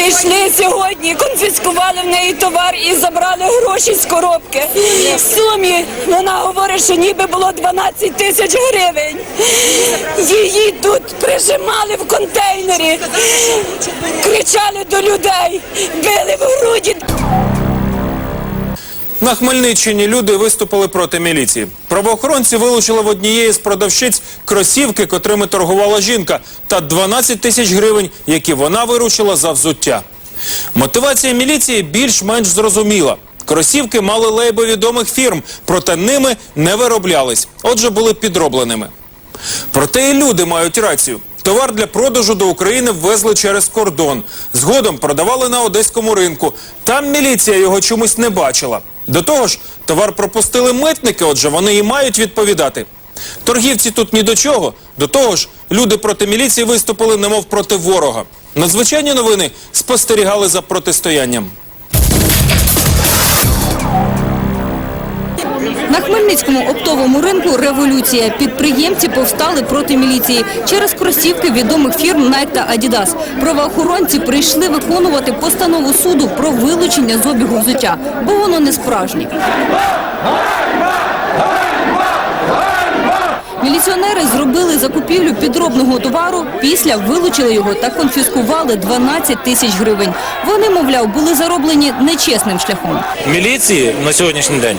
Прийшли сьогодні, конфіскували в неї товар і забрали гроші з коробки. В сумі вона говорить, що ніби було 12 тисяч гривень. Її тут прижимали в контейнері, кричали до людей, били в груді. На Хмельниччині люди виступили проти міліції. Правоохоронці вилучили в однієї з продавщиць кросівки, котрими торгувала жінка, та 12 тисяч гривень, які вона виручила за взуття. Мотивація міліції більш-менш зрозуміла. Кросівки мали лейби відомих фірм, проте ними не вироблялись, отже були підробленими. Проте і люди мають рацію. Товар для продажу до України ввезли через кордон. Згодом продавали на одеському ринку. Там міліція його чомусь не бачила. До того ж, товар пропустили митники, отже вони і мають відповідати. Торгівці тут ні до чого. До того ж, люди проти міліції виступили немов проти ворога. Надзвичайні новини спостерігали за протистоянням. На Хмельницькому оптовому ринку революція. Підприємці повстали проти міліції через кросівки відомих фірм Nike та Adidas. Правоохоронці прийшли виконувати постанову суду про вилучення з обігу взуття, бо воно не справжнє. Міліціонери зробили закупівлю підробного товару, після вилучили його та конфіскували 12 тисяч гривень. Вони, мовляв, були зароблені нечесним шляхом. міліції на сьогоднішній день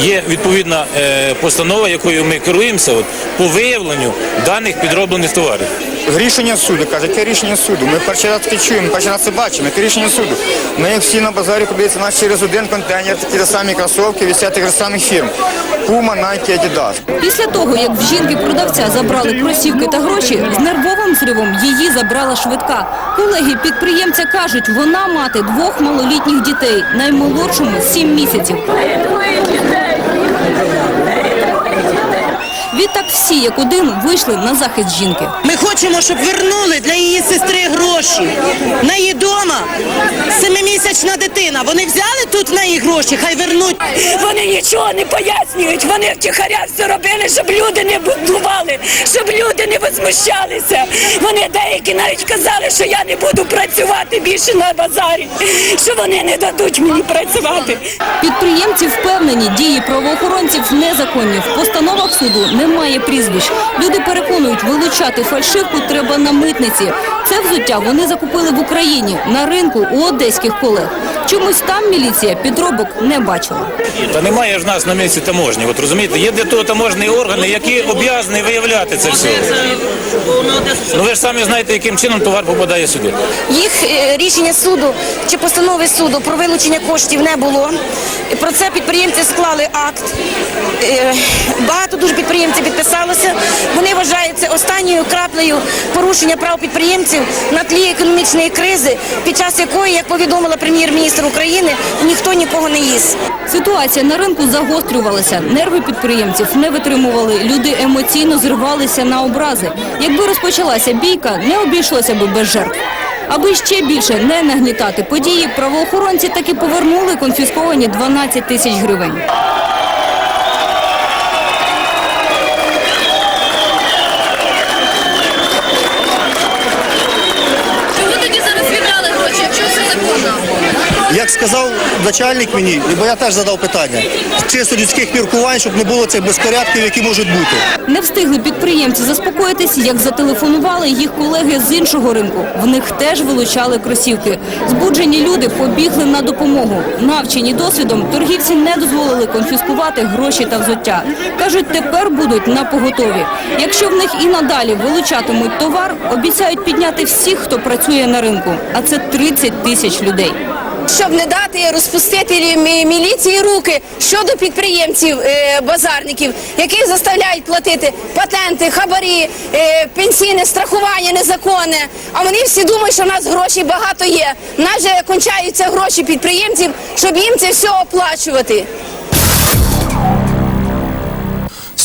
є відповідна е, постанова, якою ми керуємося от, по виявленню даних підроблених товарів. Рішення суду, каже, яке рішення суду. Ми перший раз таке чуємо, перший раз це бачимо, яке рішення суду. Ми як всі на базарі подивіться, у нас через один контейнер такі ж самі кросовки висять тих же самих фірм. Puma, Nike, Adidas. Після того, як в жінки-продавця забрали кросівки та гроші, з нервовим зривом її забрала швидка. Колеги підприємця кажуть, вона мати двох малолітніх дітей, наймолодшому – сім місяців. Відтак всі, як один, вийшли на захист жінки. Ми хочемо, щоб вернули для її сестри гроші. На її дома семимісячна дитина. Вони взяли тут в неї гроші, хай вернуть. Вони нічого не пояснюють. Вони втіхаря все робили, щоб люди не будували, щоб люди не возмущалися. Вони деякі навіть казали, що я не буду працювати більше на базарі, що вони не дадуть мені працювати. Підприємці впевнені, дії правоохоронців незаконні. В постановах суду немає прізвищ. Люди переконують, вилучати фальшивку треба на митниці. Це взуття вони закупили в Україні на ринку у одеських колег. Чомусь там міліція підробок не бачила. Та немає ж нас на місці таможні. От розумієте, є для того таможні органи, які обов'язані виявляти це все. Ну ви ж самі знаєте, яким чином товар попадає сюди. Їх е, рішення суду чи постанови суду про вилучення коштів не було. Про це підприємці склали акт. Е, Багато дуже підприємців підписалося. Вони вважають це останньою краплею порушення прав підприємців на тлі економічної кризи, під час якої, як повідомила прем'єр-міністр України, ніхто нікого не їсть. Ситуація на ринку загострювалася. Нерви підприємців не витримували. Люди емоційно зривалися на образи. Якби розпочалася бійка, не обійшлося би без жертв. Аби ще більше не нагнітати події, правоохоронці таки повернули конфісковані 12 тисяч гривень. Все законно? Як сказав начальник мені, бо я теж задав питання, чисто людських міркувань, щоб не було цих безпорядків, які можуть бути. Не встигли підприємці заспокоїтись, як зателефонували їх колеги з іншого ринку. В них теж вилучали кросівки. Збуджені люди побігли на допомогу. Навчені досвідом, торгівці не дозволили конфіскувати гроші та взуття. Кажуть, тепер будуть на поготові. Якщо в них і надалі вилучатимуть товар, обіцяють підняти всіх, хто працює на ринку. А це 30 тисяч людей. Щоб не дати розпустити міліції руки щодо підприємців, е, базарників, які заставляють платити патенти, хабарі, е, пенсійне страхування незаконне. А вони всі думають, що в нас грошей багато є. В нас же кончаються гроші підприємців, щоб їм це все оплачувати.